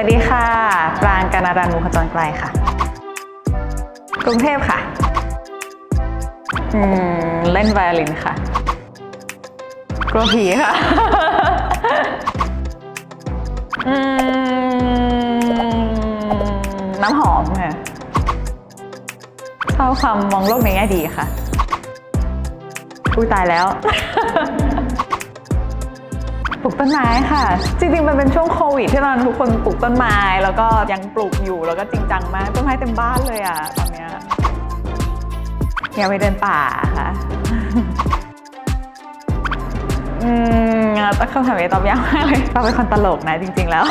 วัสดีค่ะ ปรางกนารันมุขจรไกลค่ะ กรุงเทพค่ะ อืม เล่นไวโอลินค่ะ กลัวผีค่ะ อืม น้ำหอมค่ะชอบความมองโลกในแง่ดีค่ะอุ้ยตายแล้ว ลูกต้นไม้ค่ะ จริงๆมันเป็นช่วงโควิดที่เราทุกคนปลูกต้นไม้ แล้วก็ยังปลูกอยู่แล้วก็จริงจังมากต้นไม้เต็มบ้านเลยอะตอนเนี้ยอยากไปเดินป่าค่ะอืมต้องคำถามนี้ตอบยากมากเลยเราเป็นคนตลกนะจริง ๆแล้ว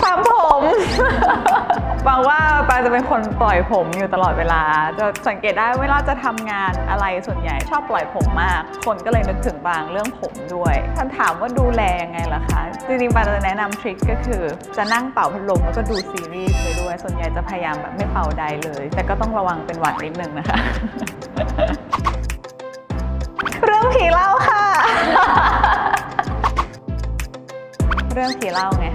ฟามผม บางว่าปาจะเป็นคนปล่อยผมอยู่ตลอดเวลา จะสังเกตได้เวลาจะทำงานอะไรส่วนใหญ่ชอบปล่อยผมมาก คนก็เลยนึกถึงบางเรื่องผมด้วยท่านถามว่าดูแลยังไงล่ะคะจริงๆปาจะแนะนำทริคก็คือ จะนั่งเป่าพัดลมแล้วก็ดูซีรีส์ไปด้วย ส่วนใหญ่จะพยายามแบบไม่เป่าใดเลย แต่ก็ต้องระวังเป็นหวัดนิดนึงนะคะ เรื่องผีเล่า ผีเล่าไง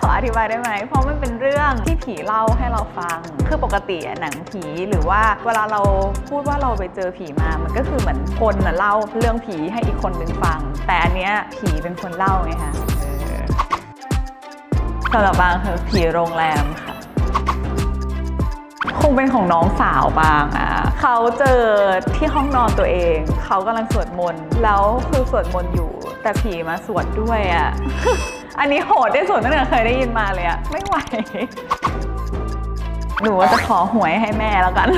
ขออธิบายได้ไหม เพราะมันเป็นเรื่องที่ผีเล่าให้เราฟัง คือปกติอะหนังผีหรือว่าเวลาเราพูดว่าเราไปเจอผีมา มันก็คือเหมือนคนนะเล่าเรื่องผีให้อีกคนหนึ่งฟัง แต่อันเนี้ยผีเป็นคนเล่าไงคะสำหรับบางคือผีโรงแรมค่ะคงเป็นของน้องสาวบางอะเขาเจอที่ห้องนอนตัวเอง เขากำลังสวดมนต์ แล้วคือสวดมนต์อยู่ แต่ผีมาสวดด้วยอะ อันนี้โหดที่สุดตั้งแต่เคยได้ยินมาเลยอะ ไม่ไหว หนูจะขอหวยให้แม่แล้วกัน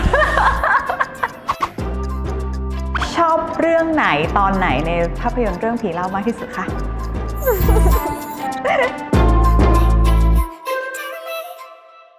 ชอบเรื่องไหนตอนไหนในภาพยนตร์เรื่องผีเล่ามากที่สุดคะ